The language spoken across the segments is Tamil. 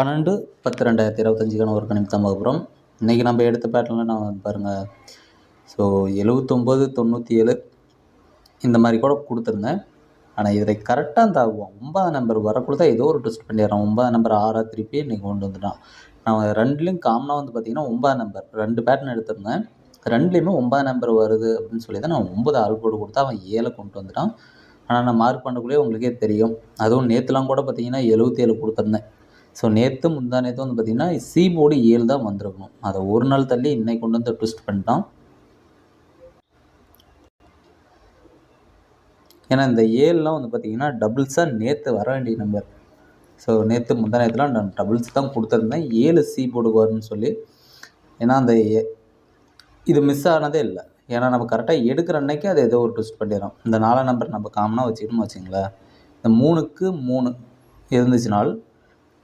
பன்னெண்டு பத்து ரெண்டாயிரத்தி இருபத்தஞ்சுக்கான ஒரு கணிப்பு தான் இன்றைக்கி நம்ம எடுத்த பேட்டர்னில் நான் வந்து பாருங்கள் ஸோ எழுவத்தொம்போது தொண்ணூற்றி ஏழு இந்த மாதிரி கூட கொடுத்துருந்தேன். ஆனால் இதை கரெக்டாக அந்த ஒன்பதாம் நம்பர் வரக்குள்ள தான் ஏதோ ஒரு ட்விஸ்ட் பண்ணிடுறான். ஒன்பதாம் நம்பர் ஆறாக திருப்பி இன்றைக்கி கொண்டு வந்துட்டான். நான் ரெண்டுலேயும் காமனாக வந்து பார்த்திங்கன்னா ஒன்பதாம் நம்பர் ரெண்டு பேட்டர்ன் எடுத்திருந்தேன். ரெண்டுலேயுமே ஒன்பதாம் நம்பர் வருது அப்படின்னு சொல்லி தான் நான் ஒன்பது ஆள் போட்டு கொடுத்தா அவன் ஏழை கொண்டு வந்துட்டான். ஆனால் நான் மார்க் பண்ணக்குள்ளேயே உங்களுக்கே தெரியும். அதுவும் நேற்றுலாம் கூட பார்த்தீங்கன்னா எழுபத்தி ஏழு கொடுத்துருந்தேன். ஸோ நேற்று முந்தா நேற்று வந்து பார்த்திங்கன்னா சி போர்டு ஏழு தான் வந்திருக்கணும். அதை ஒரு நாள் தள்ளி இன்னைக்கு கொண்டு வந்து ட்விஸ்ட் பண்ணிட்டான். ஏன்னா இந்த ஏழுலாம் வந்து பார்த்திங்கன்னா டபுள்ஸாக நேற்று வர வேண்டிய நம்பர் ஸோ நேற்று முந்தா நேரத்துலாம் நான் டபுள்ஸ் தான் கொடுத்துருந்தேன். ஏழு சி போர்டுக்கு வரும்னு சொல்லி. ஏன்னா அந்த ஏ- இது மிஸ் ஆனதே இல்லை. ஏன்னா நம்ம கரெக்டாக எடுக்கிற அன்னைக்கு அது ஏதோ ஒரு ட்விஸ்ட் பண்ணிடுறோம். இந்த நாலாம் நம்பர் நம்ம காமனாக வச்சுக்கணும்னு வச்சுங்களேன். இந்த மூணுக்கு மூணு இருந்துச்சுனால்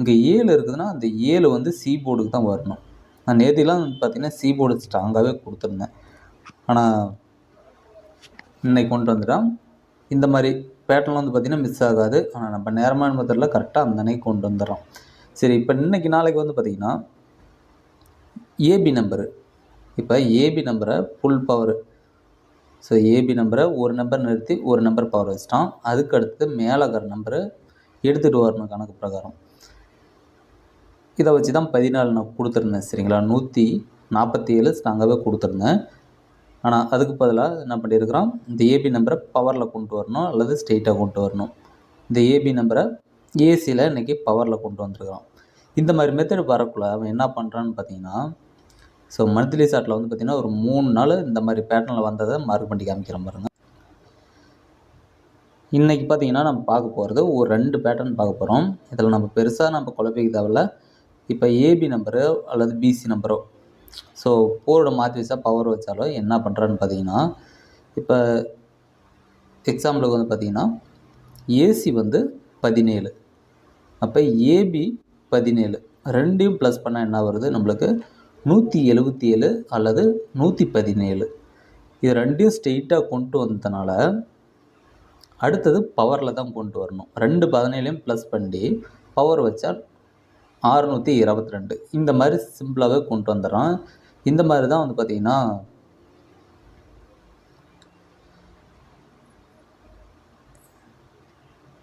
இங்கே ஏழு இருக்குதுன்னா அந்த ஏழு வந்து சி போர்டுக்கு தான் வரணும். நான் நேற்றுலாம் பார்த்தீங்கன்னா சி போர்டு ஸ்ட்ராங்காகவே கொடுத்துருந்தேன். ஆனால் இன்னைக்கு கொண்டு வந்துட்டான். இந்த மாதிரி பேட்டர்ன் வந்து பார்த்திங்கன்னா மிஸ் ஆகாது. ஆனால் நம்ம நேரமான மெத்தடில் கரெக்டாக அந்த அன்னைக்கு கொண்டு வந்துடுறோம். சரி இப்போ இன்னைக்கு நாளைக்கு வந்து பார்த்திங்கன்னா ஏபி நம்பரு இப்போ ஏபி நம்பரை ஃபுல் பவர் ஸோ ஏபி நம்பரை ஒரு நம்பர் நிறுத்தி ஒரு நம்பர் பவர் வச்சிட்டான். அதுக்கு அடுத்து மேலே இருக்கிற நம்பரை எடுத்துகிட்டு வரணும் கணக்கு பிரகாரம். இதை வச்சு தான் பதினாலு நான் கொடுத்துருந்தேன் சரிங்களா? நூற்றி நாற்பத்தி ஏழு ஸ்ட்ராங்காகவே கொடுத்துருந்தேன். ஆனால் அதுக்கு பதிலாக என்ன பண்ணியிருக்கிறோம்? இந்த ஏபி நம்பரை பவரில் கொண்டு வரணும் அல்லது ஸ்ட்ரெயிட்டாக கொண்டு வரணும். இந்த ஏபி நம்பரை ஏசியில் இன்றைக்கி பவரில் கொண்டு வந்திருக்கிறான் இந்த மாதிரி மெத்தட் வரக்குள்ள அவன் என்ன பண்ணுறான்னு பார்த்தீங்கன்னா ஸோ மந்த்லி சார்ட்டில் வந்து பார்த்திங்கன்னா ஒரு மூணு நாள் இந்த மாதிரி பேட்டர்னில் வந்ததை மார்க் பண்ணி காமிக்கிற பாருங்க இன்றைக்கி பார்த்தீங்கன்னா நம்ம பார்க்க போகிறது ஒரு ரெண்டு பேட்டர்ன் பார்க்க போகிறோம் இதில் நம்ம பெருசாக நம்ம குழப்பிக்க தேவையில்ல. இப்போ ஏபி நம்பரோ அல்லது பிசி நம்பரோ ஸோ போர்டை மாற்றி வச்சா பவர் வச்சாலோ என்ன பண்ணுறான்னு பார்த்தீங்கன்னா இப்போ எக்ஸாம்பிளுக்கு வந்து பார்த்தீங்கன்னா ஏசி வந்து பதினேழு. அப்போ ஏபி பதினேழு. ரெண்டையும் ப்ளஸ் பண்ணால் என்ன வருது? நம்மளுக்கு நூற்றி எழுபத்தி ஏழு அல்லது நூற்றி பதினேழு. இது ரெண்டையும் ஸ்ட்ரெயிட்டாக கொண்டு வந்ததுனால அடுத்தது பவரில் தான் கொண்டு வரணும். ரெண்டு பதினேழையும் ப்ளஸ் பண்ணி பவர் வச்சா ஆறுநூற்றி இருபத்தி ரெண்டு. இந்த மாதிரி சிம்பிளாகவே கொண்டு வந்துடுறான். இந்த மாதிரி தான் வந்து பார்த்திங்கன்னா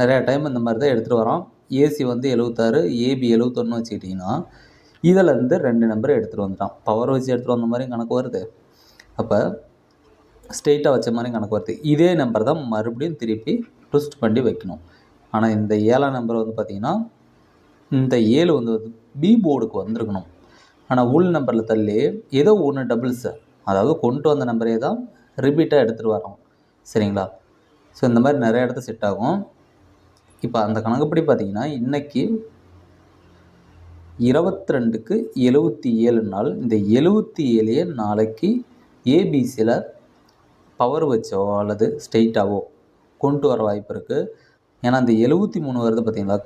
நிறையா டைம் இந்த மாதிரி தான் எடுத்துகிட்டு வரோம். ஏசி வந்து எழுபத்தாறு ஏபி எழுபத்தொன்று வச்சுக்கிட்டிங்கன்னா இதில் இருந்து ரெண்டு நம்பர் எடுத்துகிட்டு வந்துட்டான். பவர் வச்சு எடுத்துகிட்டு வந்த மாதிரி கணக்கு வருது. அப்போ ஸ்ட்ரெயிட்டாக வச்ச மாதிரி கணக்கு வருது. இதே நம்பர் தான் மறுபடியும் திருப்பி ட்விஸ்ட் பண்ணி வைக்கணும். ஆனால் இந்த ஏழாம் நம்பர் வந்து பார்த்திங்கன்னா இந்த ஏழு வந்து பி போர்டுக்கு வந்திருக்கணும். ஆனால் உள் நம்பரில் தள்ளி ஏதோ ஒன்று டபுள்ஸு அதாவது கொண்டு வந்த நம்பரே தான் ரிப்பீட்டாக எடுத்துகிட்டு வரோம் சரிங்களா? ஸோ இந்த மாதிரி நிறைய இடத்த செட் ஆகும். இப்போ அந்த கணக்குப்படி பார்த்தீங்கன்னா இன்றைக்கி இருபத்தி ரெண்டுக்கு எழுபத்தி ஏழு நாள். இந்த எழுபத்தி ஏழையே நாளைக்கு ஏபிசியில் பவர் வச்சோ அல்லது ஸ்டெயிட்டாவோ கொண்டு வர வாய்ப்பு இருக்குது ஏன்னா அந்த எழுபத்தி மூணு வருது பார்த்தீங்களா?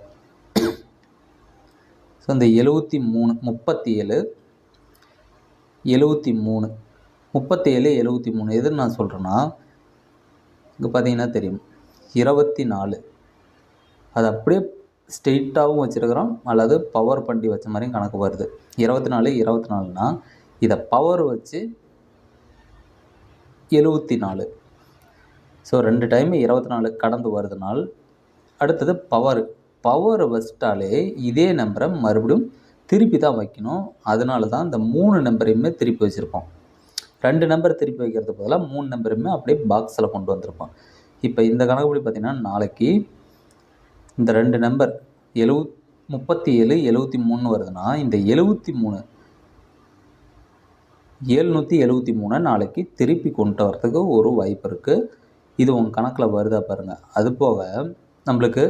ஸோ இந்த எழுபத்தி மூணு முப்பத்தி ஏழு எழுபத்தி மூணு முப்பத்தி ஏழு எழுபத்தி மூணு எதுன்னு நான் சொல்கிறேன்னா இங்கே பார்த்தீங்கன்னா தெரியும். இருபத்தி நாலு. அது அப்படியே ஸ்ட்ரெயிட்டாகவும் வச்சுருக்கிறோம் அல்லது பவர் பண்ணி வச்ச மாதிரியும் கணக்கு வருது. இருபத்தி நாலு இருபத்தி நாலுனா இதை பவர் வச்சு எழுபத்தி நாலு. ஸோ ரெண்டு டைம் இருபத்தி நாலு கடந்து வருதுனால் அடுத்தது பவர் பவர் வச்சிட்டாலே இதே நம்பரை மறுபடியும் திருப்பி தான் வைக்கணும். அதனால தான் இந்த மூணு நம்பரையுமே திருப்பி வச்சுருப்போம். ரெண்டு நம்பர் திருப்பி வைக்கிறது பதிலாக மூணு நம்பருமே அப்படியே பாக்ஸில் கொண்டு வந்திருப்போம். இப்போ இந்த கணக்குப்படி பார்த்திங்கன்னா நாளைக்கு இந்த ரெண்டு நம்பர் எழுவ முப்பத்தி ஏழு எழுபத்தி மூணு வருதுன்னா இந்த எழுபத்தி மூணு ஏழ்நூற்றி எழுபத்தி மூணு நாளைக்கு திருப்பி கொண்டு வரதுக்கு ஒரு வாய்ப்பு இருக்குது இது உங்கள் கணக்கில் வருதா பாருங்கள் அது போக நம்மளுக்கு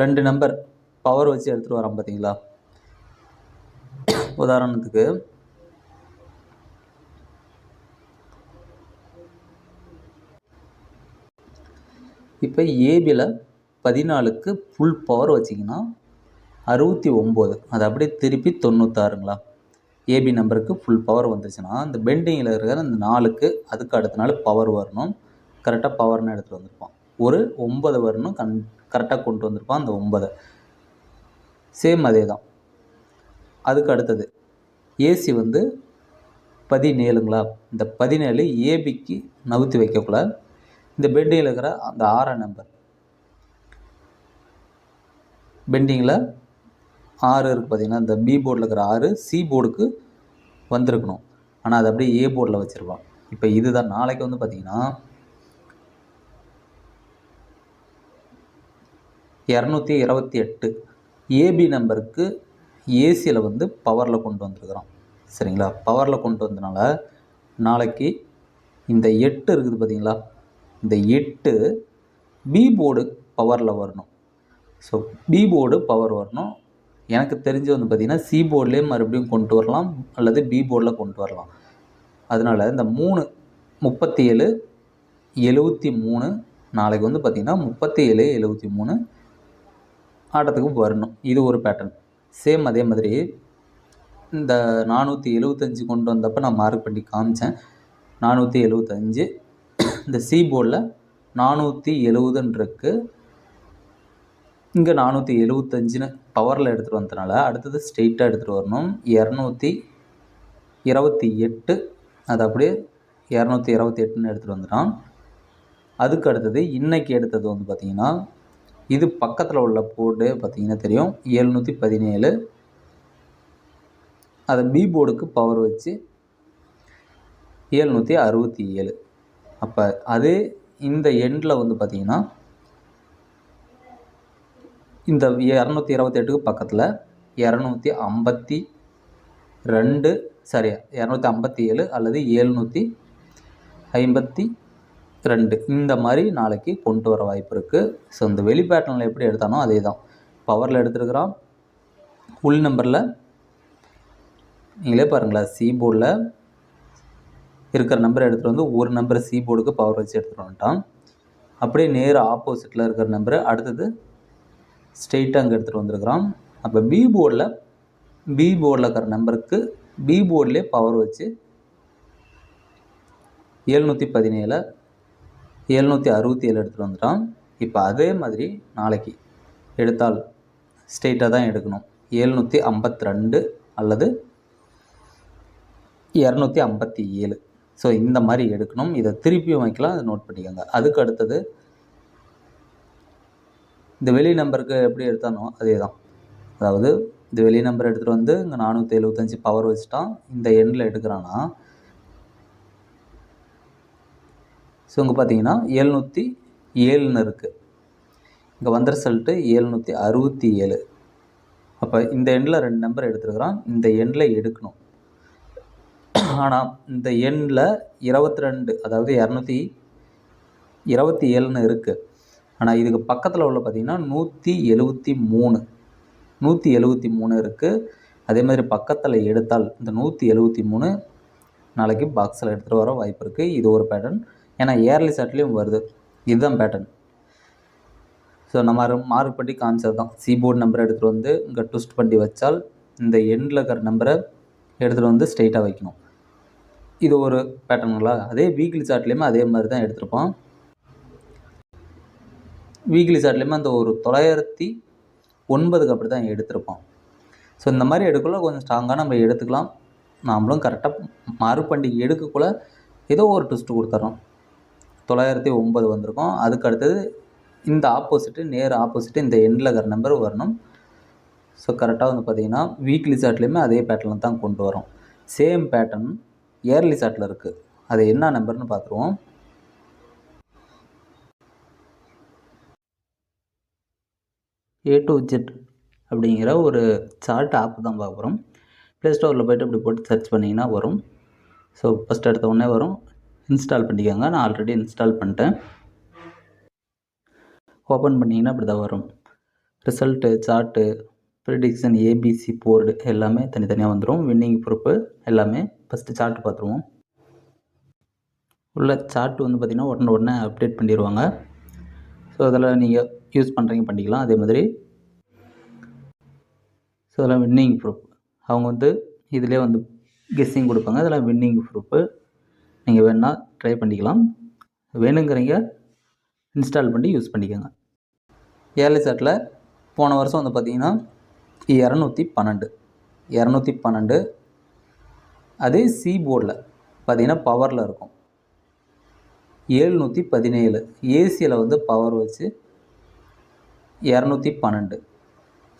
ரெண்டு நம்பர் பவர் வச்சு எடுத்துகிட்டு வரோம் பார்த்தீங்களா உதாரணத்துக்கு இப்போ ஏபியில் பதினாலுக்கு ஃபுல் பவர் வச்சிங்கன்னா அறுபத்தி ஒம்பது அது அப்படியே திருப்பி தொண்ணூத்தாறுங்களா? ஏபி நம்பருக்கு ஃபுல் பவர் வந்துச்சுன்னா அந்த பெண்டிங்கில் இருக்கிற அந்த நாலுக்கு அதுக்கு அடுத்த நாள் பவர் வரணும். கரெக்டாக பவர்னு எடுத்துகிட்டு வந்திருப்போம். ஒரு ஒன்பது வரணும் கண் கரெக்டாக கொண்டு வந்திருப்பான் அந்த ஒன்பதை. சேம் அதே தான் அதுக்கு அடுத்தது ஏசி வந்து பதினேழுங்களா? இந்த பதினேழு ஏபிக்கு நவுத்தி வைக்கக்குள்ள இந்த பெண்டிங்கில் இருக்கிற அந்த ஆறாம் நம்பர் பெண்டிங்கில் ஆறு இருக்குது பார்த்தீங்கன்னா இந்த பி போர்டில் இருக்கிற ஆறு சி போர்டுக்கு வந்திருக்கணும். ஆனால் அது அப்படியே ஏ போர்டில் வச்சுருப்பான். இப்போ இதுதான். நாளைக்கு வந்து பார்த்திங்கன்னா இரநூத்தி இருபத்தி எட்டு. ஏபி நம்பருக்கு ஏசியில் வந்து பவரில் கொண்டு வந்திருக்கிறோம். சரிங்களா? பவரில் கொண்டு வந்தனால நாளைக்கு இந்த எட்டு இருக்குது பார்த்தீங்களா இந்த எட்டு பி போர்டு பவரில் வரணும். ஸோ பி போர்டு பவர் வரணும். எனக்கு தெரிஞ்சு வந்து பார்த்திங்கன்னா சி போர்ட்லேயே மறுபடியும் கொண்டு வரலாம் அல்லது பி போர்டில் கொண்டு வரலாம். அதனால் இந்த மூணு முப்பத்தி ஏழு எழுபத்தி மூணு நாளைக்கு வந்து பார்த்திங்கன்னா முப்பத்தி ஏழு எழுபத்தி மூணு ஆட்டத்துக்கு வரணும். இது ஒரு பேட்டர்ன் சேம் அதே மாதிரி இந்த நானூற்றி எழுபத்தஞ்சி கொண்டு வந்தப்போ நான் மார்க் பண்ணி காமிச்சேன். நானூற்றி எழுபத்தஞ்சு இந்த சி போர்டில் நானூற்றி எழுபதுன்றிருக்கு இங்கே நானூற்றி எழுபத்தஞ்சுன்னு பவரில் எடுத்துகிட்டு வந்ததுனால அடுத்தது ஸ்ட்ரெயிட்டாக எடுத்துகிட்டு வரணும். இரநூத்தி இருபத்தி எட்டு. அது அப்படியே இரநூத்தி இருபத்தி எட்டுன்னு எடுத்துகிட்டு வந்துட்டான். அதுக்கு அடுத்தது இன்றைக்கி எடுத்தது வந்து பார்த்திங்கன்னா இது பக்கத்தில் உள்ள போர்டு பார்த்திங்கன்னா தெரியும். எழுநூற்றி பதினேழு. அதை பி போர்டுக்கு பவர் வச்சு ஏழ்நூற்றி அறுபத்தி ஏழு. அப்போ அது இந்த எண்டில் வந்து பார்த்திங்கன்னா இந்த இரநூத்தி இருபத்தெட்டுக்கு பக்கத்தில் இரநூத்தி ஐம்பத்தி ரெண்டு சரியா இரநூத்தி ஐம்பத்தி ஏழு அல்லது ஏழ்நூற்றி ஐம்பத்தி ரெண்டு. இந்த மாதிரி நாளைக்கு கொண்டு வர வாய்ப்பு இருக்குது ஸோ இந்த வெளி பேட்டர்னில் எப்படி எடுத்தானோ அதே தான் பவரில் எடுத்துருக்குறான். உள் நம்பரில் நீங்களே பாருங்களேன் சி போர்டில் இருக்கிற நம்பரை எடுத்துகிட்டு வந்து ஒரு நம்பரை சி போர்டுக்கு பவர் வச்சு எடுத்துகிட்டு வந்துட்டான். அப்படியே நேர் ஆப்போசிட்டில் இருக்கிற நம்பரை அடுத்தது ஸ்ட்ரெயிட்டாக அங்கே எடுத்துகிட்டு வந்திருக்கிறான். அப்போ பி போர்டில் பி போர்டில் இருக்கிற நம்பருக்கு பி போர்டிலே பவர் வச்சு எழுநூற்றி பதினேழு எழுநூற்றி அறுபத்தி ஏழு எடுத்துகிட்டு வந்துட்டான். இப்போ அதே மாதிரி நாளைக்கு எடுத்தால் ஸ்ட்ரெயிட்டாக தான் எடுக்கணும். எழுநூற்றி ஐம்பத்தி ரெண்டு அல்லது இரநூத்தி ஐம்பத்தி ஏழு. ஸோ இந்த மாதிரி எடுக்கணும். இதை திருப்பியும் வைக்கலாம். அதை நோட் பண்ணிக்கோங்க. அதுக்கு அடுத்தது இந்த வெளி நம்பருக்கு எப்படி எடுத்தானோ அதே தான் அதாவது இந்த வெளி நம்பர் எடுத்துகிட்டு வந்து இங்கே நானூற்றி எழுபத்தஞ்சி பவர் வச்சுட்டான். இந்த எண்ணில் எடுக்கிறான்னா ஸோ இங்கே பார்த்தீங்கன்னா எழுநூற்றி ஏழுன்னு இருக்குது இங்கே வந்த ரிசல்ட்டு ஏழ்நூற்றி அறுபத்தி ஏழு அப்போ இந்த எண்ணில் ரெண்டு நம்பர் எடுத்துருக்குறான். இந்த எண்ணில் எடுக்கணும். ஆனால் இந்த எண்ணில் இருபத்தி ரெண்டு அதாவது இரநூத்தி இருபத்தி ஏழுன்னு இருக்குது ஆனால் இதுக்கு பக்கத்தில் உள்ள பார்த்திங்கன்னா நூற்றி எழுபத்தி மூணு. நூற்றி எழுபத்தி மூணு இருக்குது அதே மாதிரி பக்கத்தில் எடுத்தால் இந்த நூற்றி எழுபத்தி மூணு நாளைக்கு பாக்ஸில் எடுத்துகிட்டு வர வாய்ப்பு இருக்குது இது ஒரு பேட்டர்ன் ஏன்னா ஏர்லி சர்ட்லேயும் வருது. இதுதான் பேட்டர்ன் ஸோ நம்ம மார்க் பண்ணி கான்செப்ட் தான். சீபோர்ட் நம்பரை எடுத்துகிட்டு வந்து இங்கே ட்விஸ்ட் பண்ணி வச்சால் இந்த எண்டில் இருக்கிற நம்பரை எடுத்துகிட்டு வந்து ஸ்ட்ரெயிட்டாக வைக்கணும். இது ஒரு பேட்டர்னுங்களா அதே வீக்லி சார்ட்லேயுமே அதே மாதிரி தான் எடுத்திருப்போம். வீக்லி சார்ட்லேயுமே அந்த ஒரு தொள்ளாயிரத்தி ஒன்பதுக்கு அப்படி தான் எடுத்திருப்போம். ஸோ இந்த மாதிரி எடுக்கக்குள்ள கொஞ்சம் ஸ்ட்ராங்காக நம்ம எடுத்துக்கலாம். நாமளும் கரெக்டாக மார்க் பண்ணி எடுக்கக்குள்ளே ஏதோ ஒரு ட்விஸ்ட்டு கொடுத்துட்றோம் தொள்ளாயிரத்தி ஒம்பது வந்திருக்கும். அதுக்கு அடுத்தது இந்த ஆப்போசிட்டு நேர் ஆப்போசிட்டு இந்த எண்டில் இருக்கிற நம்பர் வரணும். ஸோ கரெக்டாக வந்து பார்த்திங்கன்னா வீக்லி சார்ட்லேயுமே அதே பேட்டர்னில் தான் கொண்டு வரோம். சேம் பேட்டர்ன் இயர்லி சாட்டில் இருக்குது அது என்ன நம்பர்னு பார்த்துருவோம் ஏ டு ஜெட் அப்படிங்கிற ஒரு சார்ட் ஆப் தான் பார்க்குறோம் ப்ளே ஸ்டோரில் போய்ட்டு இப்படி போட்டு சர்ச் பண்ணிங்கன்னா வரும். ஸோ ஃபஸ்ட் எடுத்த உடனே வரும். இன்ஸ்டால் பண்ணிக்கோங்க. நான் ஆல்ரெடி இன்ஸ்டால் பண்ணிட்டேன். ஓப்பன் பண்ணிங்கன்னா இப்படி தான் வரும் result chart prediction ABC board எல்லாமே தனித்தனியாக வந்துடும் வின்னிங் ப்ரூஃப் எல்லாமே ஃபஸ்ட்டு சார்ட் பார்த்துருவோம். உள்ள சார்ட் வந்து பார்த்திங்கன்னா உடனே உடனே அப்டேட் பண்ணிடுவாங்க ஸோ அதில் நீங்கள் யூஸ் பண்ணுறீங்க பண்ணிக்கலாம். அதே மாதிரி ஸோ அதெல்லாம் வின்னிங் ப்ரூஃப் அவங்க வந்து இதிலே வந்து கெஸ்ஸிங் கொடுப்பாங்க. அதெல்லாம் வின்னிங் ப்ரூஃபு நீங்கள் வேணால் ட்ரை பண்ணிக்கலாம். வேணுங்கிறீங்க இன்ஸ்டால் பண்ணி யூஸ் பண்ணிக்கோங்க. ஏர்லிசாட்டில் போன வருஷம் வந்து பார்த்தீங்கன்னா இரநூத்தி பன்னெண்டு. இரநூத்தி பன்னெண்டு. அதே சி போர்டில் பார்த்தீங்கன்னா பவரில் இருக்கும். ஏழ்நூற்றி பதினேழு. ஏசியில் வந்து பவர் வச்சு இரநூத்தி பன்னெண்டு.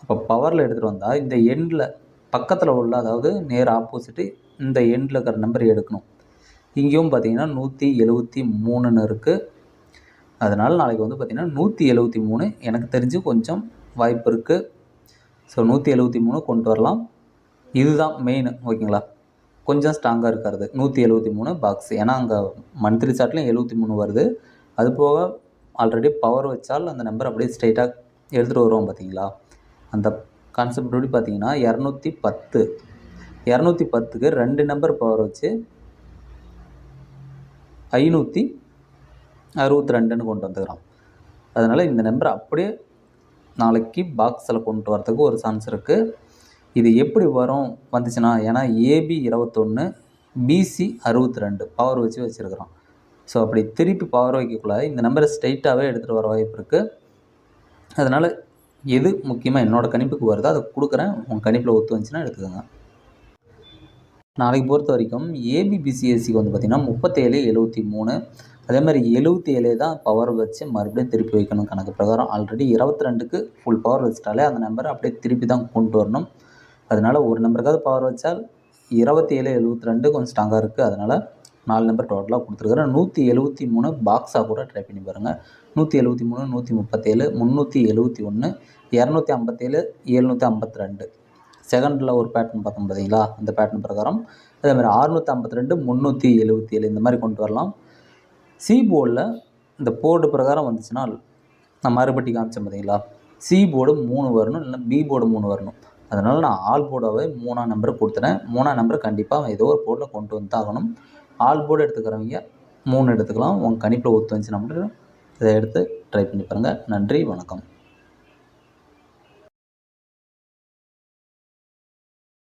அப்போ பவரில் எடுத்துகிட்டு வந்தால் இந்த எண்டில் பக்கத்தில் உள்ள அதாவது நேர் ஆப்போசிட்டு இந்த எண்டில் இருக்கிற நம்பர் எடுக்கணும். இங்கேயும் பார்த்தீங்கன்னா நூற்றி எழுபத்தி மூணுன்னு இருக்குது அதனால் நாளைக்கு வந்து பார்த்திங்கன்னா நூற்றி எழுபத்தி மூணு எனக்கு தெரிஞ்சு கொஞ்சம் வாய்ப்பு இருக்குது ஸோ நூற்றி எழுபத்தி மூணு கொண்டு வரலாம். இதுதான் மெயின் ஓகேங்களா? கொஞ்சம் ஸ்ட்ராங்காக இருக்கிறது. நூற்றி எழுபத்தி மூணு பாக்ஸ் ஏன்னா அங்கே மந்த்லி சார்ட்லையும் எழுபத்தி மூணு வருது. அது போக ஆல்ரெடி பவர் வச்சால் அந்த நம்பர் அப்படியே ஸ்ட்ரைட்டாக எடுத்துகிட்டு வருவோம் பார்த்தீங்களா? அந்த கான்செப்ட் படி பார்த்தீங்கன்னா இரநூத்தி பத்து. இரநூத்தி பத்துக்கு ரெண்டு நம்பர் பவர் வச்சு ஐநூற்றி அறுபத்தி ரெண்டுன்னு கொண்டு வந்துக்கிறோம் அதனால் இந்த நம்பர் அப்படியே நாளைக்கு பாக்ஸில் கொண்டு வரதுக்கு ஒரு சான்ஸ் இருக்குது இது எப்படி வரும்? வந்துச்சுன்னா ஏன்னா ஏபி இருபத்தொன்று பிசி அறுபத்தி ரெண்டு பவர் வச்சு வச்சுருக்குறோம் ஸோ அப்படி திருப்பி பவர் வைக்கக்குள்ள இந்த நம்பரை ஸ்ட்ரைட்டாகவே எடுத்துகிட்டு வர வாய்ப்பு இருக்குது அதனால் எது முக்கியமாக என்னோடய கணிப்புக்கு வருதோ அதை கொடுக்குறேன். உங்கள் கணிப்பில் ஒத்து வந்துச்சுன்னா எடுத்துக்கோங்க. நாளைக்கு பொறுத்த வரைக்கும் ஏபிபிசிஎஸ்சிக்கு வந்து பார்த்திங்கன்னா முப்பத்தேழு எழுபத்தி மூணு. அதே மாதிரி எழுபத்தி ஏழு தான் பவர் வச்சு மறுபடியும் திருப்பி வைக்கணும் கணக்கு பிரகாரம். ஆல்ரெடி இருபத்தி ரெண்டுக்கு ஃபுல் பவர் வச்சிட்டாலே அந்த நம்பரை அப்படியே திருப்பி தான் கொண்டு வரணும். அதனால் ஒரு நம்பருக்காவது பவர் வச்சால் இருபத்தி ஏழு எழுபத்தி ரெண்டு கொஞ்சம் ஸ்ட்ராங்காக இருக்குது அதனால் நாலு நம்பர் டோட்டலாக கொடுத்துருக்குறேன். நூற்றி எழுபத்தி மூணு பாக்ஸாக கூட ட்ரை பண்ணி பாருங்கள் நூற்றி எழுபத்தி மூணு நூற்றி முப்பத்தேழு முந்நூற்றி எழுபத்தி ஒன்று இரநூத்தி ஐம்பத்தேழு எழுநூற்றி ஐம்பத்தி ரெண்டு செகண்டில் ஒரு பேட்டர்ன் பார்த்தோம் பார்த்தீங்களா? அந்த பேட்டர்ன் பிரகாரம். அதே மாதிரி அறுநூற்றி ஐம்பத்தி ரெண்டு முந்நூற்றி எழுபத்தி ஏழு இந்த மாதிரி கொண்டு வரலாம். சி போர்டில் இந்த போர்டு பிரகாரம் வந்துச்சுன்னா நான் மறுபடி காமிச்சேன் பார்த்தீங்களா? சி போர்டு மூணு வரணும் இல்லைன்னா பி போர்டு மூணு வரணும். அதனால் நான் ஆல் போர்டாகவே மூணாம் நம்பர் கொடுத்துட்டேன். மூணாம் நம்பர் கண்டிப்பாக ஏதோ ஒரு போர்டில் கொண்டு வந்து ஆகணும். ஆல் போர்டு எடுத்துக்கிறவங்க மூணு எடுத்துக்கலாம். உங்கள் கணிப்பில் ஒத்து வந்துச்சு நம்ம இதை எடுத்து ட்ரை பண்ணி பாருங்கள் நன்றி வணக்கம்.